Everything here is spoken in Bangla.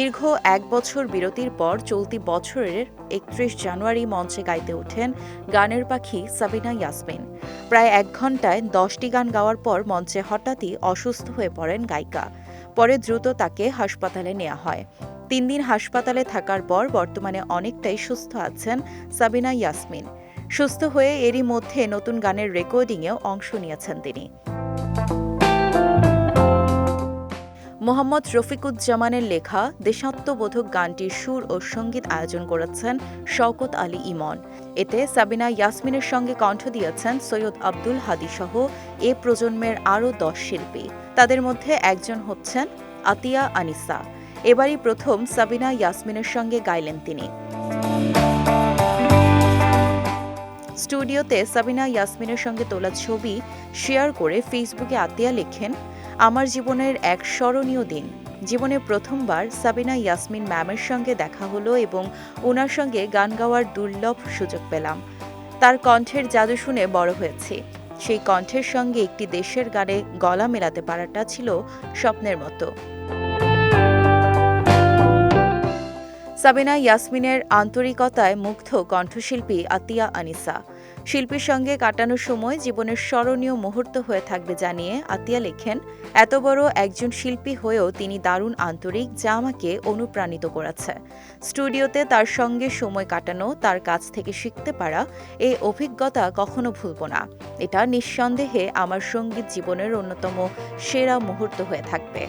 দীর্ঘ এক বছর বিরতির পর চলতি বছরের একত্রিশ জানুয়ারি মঞ্চে গাইতে ওঠেন গানের পাখি সাবিনা ইয়াসমিন। প্রায় এক ঘন্টায় দশটি গান গাওয়ার পর মঞ্চে হঠাৎই অসুস্থ হয়ে পড়েন গায়িকা। পরে দ্রুত তাকে হাসপাতালে নেওয়া হয়। তিন দিন হাসপাতালে থাকার পর বর্তমানে অনেকটাই সুস্থ আছেন সাবিনা ইয়াসমিন। সুস্থ হয়ে এরই মধ্যে নতুন গানের রেকর্ডিংয়েও অংশ নিয়েছেন তিনি। মোহাম্মদ রফিকুজ্জামানের লেখা দেশাত্মবোধক গানটির সুর ও সংগীত আয়োজন করেছেন শওকত আলী ইমন। এতে সাবিনা ইয়াসমিনের সঙ্গে কণ্ঠ দিয়েছেন সৈয়দ আব্দুল হাদি সহ এ প্রজন্মের আরও দশ শিল্পী। তাদের মধ্যে একজন হচ্ছেন আতিয়া আনিসা। এবারই প্রথম সাবিনা ইয়াসমিনের সঙ্গে গাইলেন তিনি। স্টুডিওতে সাবিনা ইয়াসমিনের সঙ্গে তোলা ছবি শেয়ার করে ফেসবুকে আতিয়া লেখেন, আমার জীবনের এক স্মরণীয় দিন। জীবনে প্রথমবার সাবিনা ইয়াসমিন ম্যামের সঙ্গে দেখা হলো এবং ওনার সঙ্গে গান গাওয়ার দুর্লভ সুযোগ পেলাম। তার কণ্ঠের জাদু শুনে বড় হয়েছি। সেই কণ্ঠের সঙ্গে একটি দেশের গানে গলা মেলাতে পারাটা ছিল স্বপ্নের মতো। সাবিনা ইয়াসমিনের আন্তরিকতায় মুগ্ধ কণ্ঠশিল্পী আতিয়া আনিসা। শিল্পীর সঙ্গে কাটানো সময় জীবনের স্মরণীয় মুহূর্ত হয়ে থাকবে জানিয়ে আতিয়া লেখেন, এত বড় একজন শিল্পী হয়েও তিনি দারুণ আন্তরিক যা আমাকে অনুপ্রাণিত করেছে। স্টুডিওতে তার সঙ্গে সময় কাটানো, তার কাছ থেকে শিখতে পারা এই অভিজ্ঞতা কখনো ভুলব না। এটা নিঃসন্দেহে আমার সংগীত জীবনের অন্যতম সেরা মুহূর্ত হয়ে থাকবে।